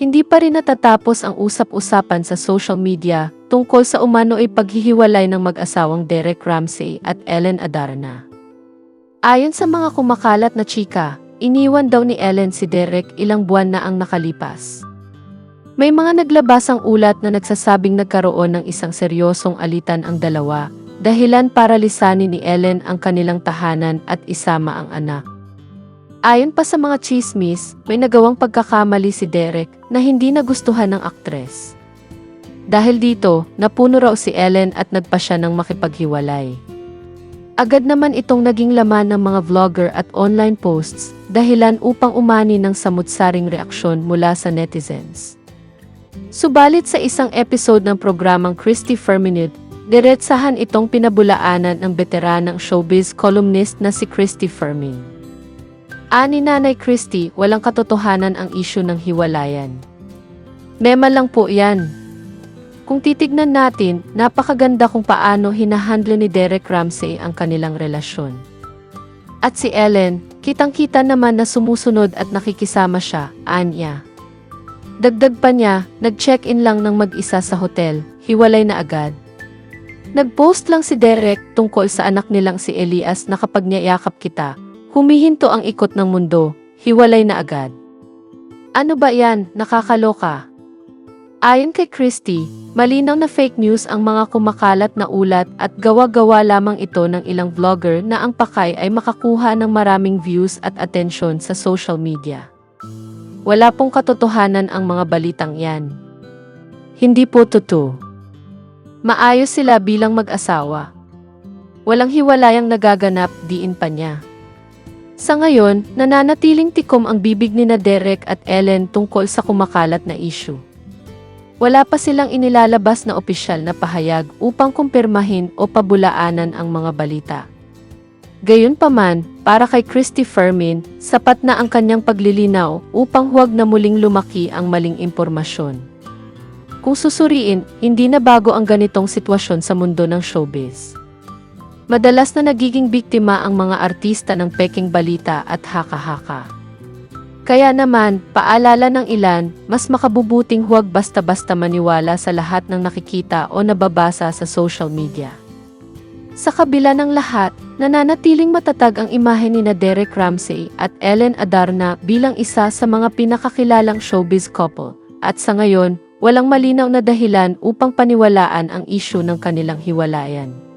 Hindi pa rin natatapos ang usap-usapan sa social media tungkol sa umano ay paghihiwalay ng mag-asawang Derek Ramsey at Ellen Adarna. Ayon sa mga kumakalat na chika, iniwan daw ni Ellen si Derek ilang buwan na ang nakalipas. May mga naglabasang ulat na nagsasabing nagkaroon ng isang seryosong alitan ang dalawa, dahilan para lisanin ni Ellen ang kanilang tahanan at isama ang anak. Ayon pa sa mga chismis, may nagawang pagkakamali si Derek na hindi nagustuhan ng aktres. Dahil dito, napuno raw si Ellen at nagpa siya ng makipaghiwalay. Agad naman itong naging laman ng mga vlogger at online posts dahilan upang umani ng samutsaring reaksyon mula sa netizens. Subalit sa isang episode ng programang Christy Ferminute, diretsahan itong pinabulaanan ng veteranang showbiz columnist na si Christy Fermin. Ani Nanay Christy, walang katotohanan ang isyu ng hiwalayan. Mema lang po yan. Kung titignan natin, napakaganda kung paano hinahandle ni Derek Ramsey ang kanilang relasyon. At si Ellen, kitang-kita naman na sumusunod at nakikisama siya, anya. Dagdag pa niya, nag-check-in lang ng mag-isa sa hotel, hiwalay na agad. Nag-post lang si Derek tungkol sa anak nilang si Elias na kapag niyayakap kita, humihinto ang ikot ng mundo, hiwalay na agad. Ano ba yan, nakakaloka? Ayon kay Christie, malinaw na fake news ang mga kumakalat na ulat at gawa-gawa lamang ito ng ilang vlogger na ang pakay ay makakuha ng maraming views at atensyon sa social media. Wala pong katotohanan ang mga balitang yan. Hindi po totoo. Maayos sila bilang mag-asawa. Walang hiwalayang nagaganap diin pa niya. Sa ngayon, nananatiling tikom ang bibig ni na Derek at Ellen tungkol sa kumakalat na issue. Wala pa silang inilalabas na opisyal na pahayag upang kumpirmahin o pabulaanan ang mga balita. Gayunpaman, para kay Christy Fermin, sapat na ang kanyang paglilinaw upang huwag na muling lumaki ang maling impormasyon. Kung susuriin, hindi na bago ang ganitong sitwasyon sa mundo ng showbiz. Madalas na nagiging biktima ang mga artista ng peking balita at haka-haka. Kaya naman, paalala ng ilan, mas makabubuting huwag basta-basta maniwala sa lahat ng nakikita o nababasa sa social media. Sa kabila ng lahat, nananatiling matatag ang imahe ni na Derek Ramsey at Ellen Adarna bilang isa sa mga pinakakilalang showbiz couple, at sa ngayon, walang malinaw na dahilan upang paniwalaan ang isyu ng kanilang hiwalayan.